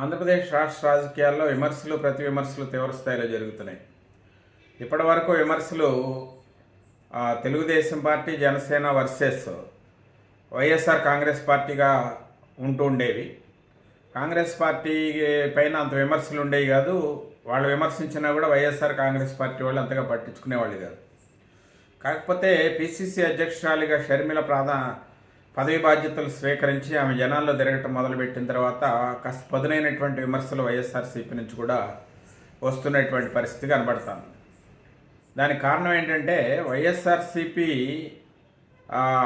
ఆంధ్రప్రదేశ్ రాష్ట్ర రాజకీయాల్లో విమర్శలు ప్రతి విమర్శలు తీవ్రస్థాయిలో జరుగుతున్నాయి. ఇప్పటి వరకు విమర్శలు Telugu Desam party Janasena versus YSR Congress పార్టీగా ఉంటూ ఉండేవి. కాంగ్రెస్ పార్టీ పైన అంత విమర్శలు ఉండేవి కాదు. వాళ్ళు విమర్శించినా కూడా వైఎస్ఆర్ కాంగ్రెస్ పార్టీ వాళ్ళు అంతగా పట్టించుకునేవాళ్ళు కాదు. కాకపోతే పిసిసి అధ్యక్షురాలిగా షర్మిల ప్రాధా పదవి బాధ్యతలు స్వీకరించి ఆమె జనాల్లో తిరగటం మొదలుపెట్టిన తర్వాత కాస్త పదునైనటువంటి విమర్శలు వైఎస్ఆర్సీపీ నుంచి కూడా వస్తున్నటువంటి పరిస్థితి కనబడుతుంది. దానికి కారణం ఏంటంటే వైఎస్ఆర్సీపీ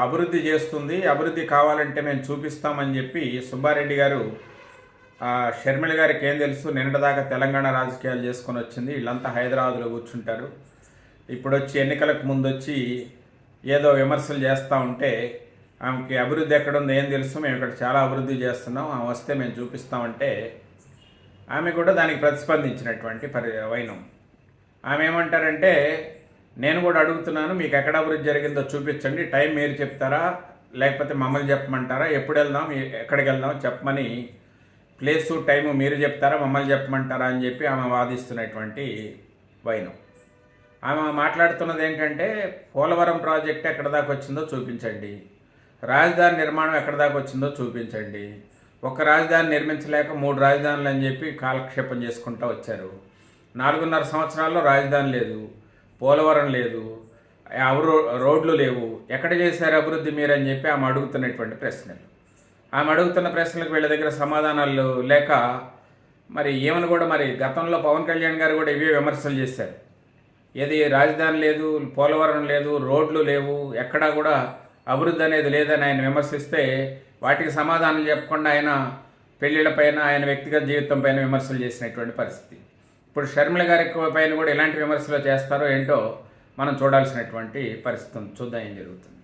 అభివృద్ధి చేస్తుంది. అభివృద్ధి కావాలంటే మేము చూపిస్తామని చెప్పి సుబ్బారెడ్డి గారు షర్మిల గారికి ఏం తెలుసు? నిన్నటిదాకా తెలంగాణ రాజకీయాలు చేసుకొని వచ్చింది. వీళ్ళంతా హైదరాబాద్లో కూర్చుంటారు. ఇప్పుడు వచ్చి ఎన్నికలకు ముందు వచ్చి ఏదో విమర్శలు చేస్తూ ఉంటే ఆమెకి అభివృద్ధి ఎక్కడుందో ఏం తెలుసు మేము ఇక్కడ చాలా అభివృద్ధి చేస్తున్నాం. ఆమె వస్తే మేము చూపిస్తామంటే ఆమె కూడా దానికి ప్రతిస్పందించినటువంటి పరి వైనం. ఆమె ఏమంటారంటే నేను కూడా అడుగుతున్నాను మీకు ఎక్కడ అభివృద్ధి జరిగిందో చూపించండి. టైం మీరు చెప్తారా? లేకపోతే మమ్మల్ని చెప్పమంటారా? ఎప్పుడు వెళ్దాం? ఎక్కడికి వెళ్దాం? చెప్పమని ప్లేసు టైము మీరు చెప్తారా? మమ్మల్ని చెప్పమంటారా? అని చెప్పి ఆమె వాదిస్తున్నటువంటి వైనం. ఆమె మాట్లాడుతున్నది ఏంటంటే పోలవరం ప్రాజెక్ట్ ఎక్కడ దాకా వచ్చిందో చూపించండి. రాజధాని నిర్మాణం ఎక్కడ దాకా వచ్చిందో చూపించండి. ఒక రాజధాని నిర్మించలేక మూడు రాజధానులు అని చెప్పి కాలక్షేపం చేసుకుంటూ వచ్చారు. నాలుగున్నర సంవత్సరాల్లో రాజధాని లేదు. పోలవరం లేదు. ఎవరు రోడ్లు లేవు. ఎక్కడ చేశారు అభివృద్ధి మీరని చెప్పి ఆమె అడుగుతున్నటువంటి ప్రశ్నలు. ఆమె అడుగుతున్న ప్రశ్నలకు వీళ్ళ దగ్గర సమాధానాలు లేక మరి ఏమని కూడా మరి గతంలో పవన్ కళ్యాణ్ గారు కూడా ఇవే విమర్శలు చేశారు. ఏది రాజధాని లేదు పోలవరం లేదు రోడ్లు లేవు ఎక్కడా కూడా అభివృద్ధి అనేది లేదని ఆయన విమర్శిస్తే వాటికి సమాధానం చెప్పకుండా ఆయన పెళ్ళిళ్ళపైన ఆయన వ్యక్తిగత జీవితం పైన విమర్శలు చేసినటువంటి పరిస్థితి. ఇప్పుడు షర్మిల గారి పైన కూడా ఎలాంటి విమర్శలు చేస్తారో ఏంటో మనం చూడాల్సినటువంటి పరిస్థితి చూద్దాం ఏం జరుగుతుంది.